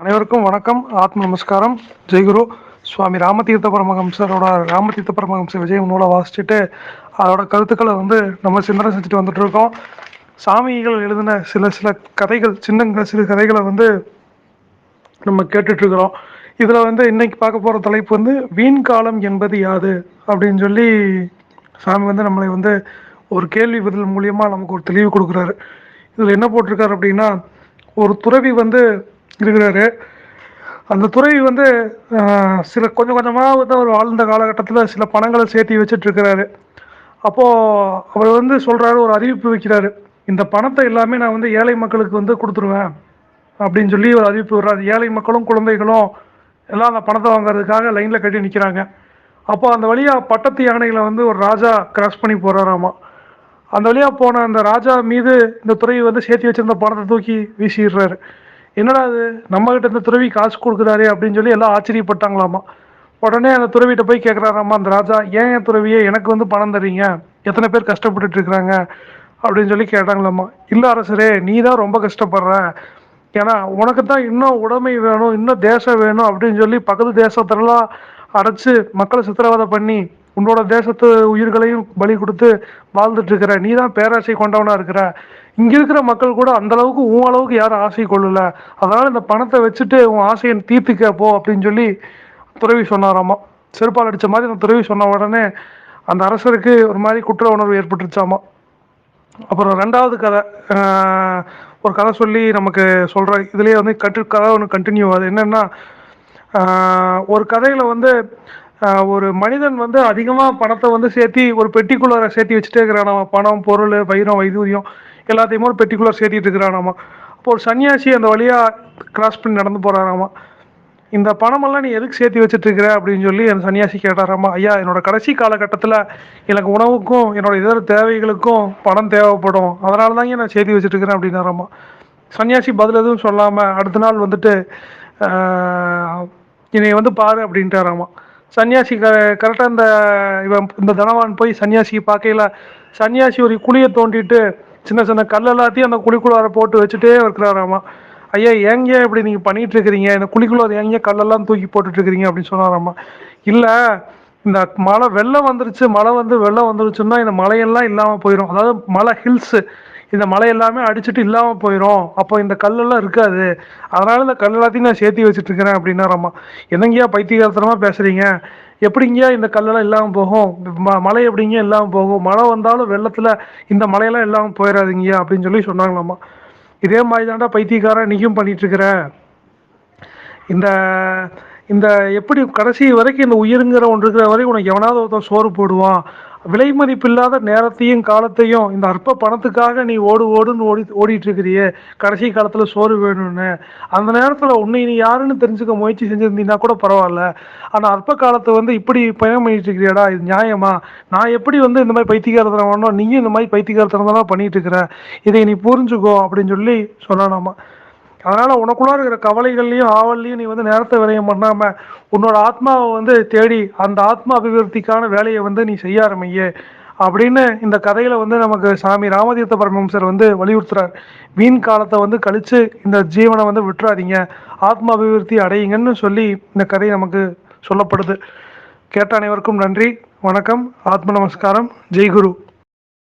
அனைவருக்கும் வணக்கம். ஆத்ம நமஸ்காரம். ஜெய்குரு சுவாமி ராமதீர்த்த பரமஹம்சரோட ராமதீர்த்த பரமஹம்ச விஜயம் நூலை வாசிச்சுட்டு அதோட கருத்துக்களை வந்து நம்ம சிந்தனை செஞ்சுட்டு வந்துட்டு இருக்கோம் சாமிகள் எழுதின சில சில கதைகள் சின்னங்கள் சில கதைகளை வந்து நம்ம கேட்டுட்டு இருக்கிறோம் இதில் வந்து இன்னைக்கு பார்க்க போகிற தலைப்பு வந்து வீண் காலம் என்பது யாது? அப்படின்னு சொல்லி சாமி வந்து நம்மளை வந்து ஒரு கேள்வி பதில் மூலியமாக நமக்கு ஒரு தெளிவு கொடுக்குறாரு. இதில் என்ன போட்டிருக்காரு அப்படின்னா ஒரு துறவி வந்து இருக்கிறாரு அந்த துறை வந்து சில கொஞ்சம் கொஞ்சமாக வந்து அவர் வாழ்ந்த காலகட்டத்தில் சில பணங்களை சேர்த்து வச்சுட்ருக்கிறாரு. அப்போது அவர் வந்து சொல்கிறாரு ஒரு அறிவிப்பு வைக்கிறாரு. இந்த பணத்தை எல்லாமே நான் வந்து ஏழை மக்களுக்கு வந்து கொடுத்துருவேன். அப்படின்னு சொல்லி ஒரு அறிவிப்பு வர்றாரு. ஏழை மக்களும் குழந்தைகளும் எல்லாம் அந்த பணத்தை வாங்குறதுக்காக லைனில் கட்டி நிற்கிறாங்க அப்போ அந்த வழியாக பட்டத்து யானைகளை வந்து ஒரு ராஜா கிராஸ் பண்ணி போகிறாராமா அந்த வழியாக போன அந்த ராஜா மீது இந்த துறை வந்து சேர்த்து வச்சிருந்த பணத்தை தூக்கி வீசிடுறாரு. என்னடா அது நம்மகிட்ட இந்த துறவி காசு கொடுக்குறாரு அப்படின்னு சொல்லி எல்லாம் ஆச்சரியப்பட்டாங்களாமா. உடனே அந்த துறவிட்ட போய் கேட்குறாராமா அந்த ராஜா ஏன் என் துறவியே எனக்கு வந்து பணம் தரீங்க எத்தனை பேர் கஷ்டப்பட்டுட்டு இருக்கிறாங்க? அப்படின்னு சொல்லி கேட்டாங்களாம்மா இல்லை அரசரே நீ தான் ரொம்ப கஷ்டப்படுற. ஏன்னா உனக்கு தான் இன்னும் உடைமை வேணும் இன்னும் தேசம் வேணும் அப்படின்னு சொல்லி பக்கத்து தேசத்திலலாம் அடைச்சு மக்களை சித்திரவதை பண்ணி உன்னோட தேசத்து உயிர்களையும் பலி கொடுத்து வாழ்ந்துட்டு இருக்கிற நீ தான் பேராசை கொண்டவனா இருக்கிற. இங்கே இருக்கிற மக்கள் கூட அந்த அளவுக்கு உன் அளவுக்கு யாரும் ஆசை கொள்ளல. அதனால இந்த பணத்தை வச்சுட்டு உன் ஆசையை தீர்த்துக்க போ அப்படின்னு சொல்லி துறவி சொன்னாராமா. செருப்பால் அடித்த மாதிரி அந்த துறவி சொன்ன உடனே அந்த அரசருக்கு ஒரு மாதிரி குற்ற உணர்வு ஏற்பட்டுருச்சாமா. அப்புறம் ரெண்டாவது கதை ஒரு கதை சொல்லி நமக்கு சொல்கிற இதுலேயே வந்து கட்டு கதை ஒன்று கண்டினியூ ஆகுது. என்னென்னா ஒரு கதையில் வந்து ஒரு மனிதன் வந்து அதிகமாக பணத்தை வந்து சேர்த்தி ஒரு பெட்டிக்குள்ளே சேர்த்தி வச்சுட்டே இருக்கிறான் பணம் பொருள் வைரம் வைதூரியம் எல்லாத்தையுமே ஒரு பெர்டிகுலர் சேர்த்திட்டு இருக்கிறானாமா. அப்போ ஒரு சன்னியாசி அந்த வழியாக கிராஸ் பண்ணி நடந்து போகிறானாமா இந்த பணமெல்லாம் நீ எதுக்கு சேர்த்து வச்சுட்டு இருக்கிற அப்படின்னு சொல்லி அந்த சன்னியாசி கேட்டாராமா ஐயா என்னோட கடைசி காலகட்டத்தில் எனக்கு உணவுக்கும் என்னோட இதர தேவைகளுக்கும் பணம் தேவைப்படும். அதனால தாங்க நான் சேர்த்து வச்சுட்டு இருக்கிறேன் அப்படின்னாராமா. சன்னியாசி பதில் எதுவும் சொல்லாமல் அடுத்த நாள் வந்துட்டு என்னை வந்து பாரு அப்படின்ட்டாராமா. சன்னியாசி க கரெக்டாக இந்த இவன் இந்த தனவான் போய் சன்னியாசியை பார்க்கையில சன்னியாசி ஒரு குழியை தோண்டிட்டு சின்ன சின்ன கல் எல்லாத்தையும் அந்த குழிக்குள்ளார போட்டு வச்சுட்டே இருக்கிறாராமா? ஐயா ஏங்க இப்படி நீங்கள் பண்ணிட்டு இருக்கிறீங்க இந்த குழிக்குள்ளார ஏங்க கல்லெல்லாம் தூக்கி போட்டுட்டு இருக்கிறீங்க அப்படின்னு சொன்னாராமா? இல்லை இந்த மழை வெள்ளம் வந்துருச்சு மழை வந்து வெள்ளம் வந்துருச்சுன்னா இந்த மலையெல்லாம் இல்லாமல் போயிடும் அதாவது மலை ஹில்ஸு இந்த மலை எல்லாமே அடிச்சுட்டு இல்லாமல் போயிடும் அப்போ இந்த கல்லெல்லாம் இருக்காது. அதனால இந்த கல் எல்லாத்தையும் நான் சேர்த்தி வச்சுட்டு இருக்கிறேன் அப்படின்னாராம்மா என்னங்கய்யா பைத்தியகாரத்தனமாக பேசுறீங்க? எப்படிங்கய்யா இந்த கல்லெல்லாம் இல்லாமல் போகும்? ம- மழை எப்படிங்க இல்லாமல் போகும்? மழை வந்தாலும் வெள்ளத்தில் இந்த மலையெல்லாம் இல்லாமல் போயிடாதீங்கய்யா அப்படின்னு சொல்லி சொன்னாங்களாம்மா. இதே மாதிரி தான்டா பைத்தியக்காரன் நீயும் பண்ணிட்டு இருக்கிற இந்த இந்த எப்படி கடைசி வரைக்கும் இந்த உயிருங்கிற ஒன்று இருக்கிற வரைக்கும் உனக்கு எவனாவது ஒருத்தன் சோறு போடுவான். விலை மதிப்பில்லாத நேரத்தையும் காலத்தையும் இந்த அற்ப பணத்துக்காக நீ ஓடு ஓடுன்னு ஓடி ஓடிட்டு இருக்கிறியே கடைசி காலத்தில் சோறு வேணும்னு. அந்த நேரத்தில் உன்னை நீ யாருன்னு தெரிஞ்சுக்க முயற்சி செஞ்சுருந்தீங்கன்னா கூட பரவாயில்ல. ஆனால் அற்ப காலத்தை வந்து இப்படி பயணம் பண்ணிட்டு இருக்கிறியாடா இது நியாயமா? நான் எப்படி வந்து இந்த மாதிரி பைத்தியகாரத்தனம் பண்ணோம் நீயும் இந்த மாதிரி பைத்தியகாரத்தனம் தான் பண்ணிட்டு இருக்கிற இதை நீ புரிஞ்சுக்கோ அப்படின்னு சொல்லி சொல்லலாமா? அதனால் உனக்குள்ளே இருக்கிற கவலைகள்லையும் ஆவல்லையும் நீ வந்து நேரத்தை விரயம் பண்ணாமல் உன்னோட ஆத்மாவை வந்து தேடி அந்த ஆத்மா அபிவிருத்திக்கான வேலையை வந்து நீ செய்ய ஆரம்பியே அப்படின்னு இந்த கதையில வந்து நமக்கு சாமி ராமதீர்த்த பரமஹம்சர் வந்து வலியுறுத்துறார். வீண் காலத்தை வந்து கழிச்சு இந்த ஜீவனை வந்து விட்டுறாதீங்க. ஆத்மா அபிவிருத்தி அடையுங்கன்னு சொல்லி இந்த கதை நமக்கு சொல்லப்படுது. கேட்ட அனைவருக்கும் நன்றி. வணக்கம். ஆத்ம நமஸ்காரம். ஜெய்குரு.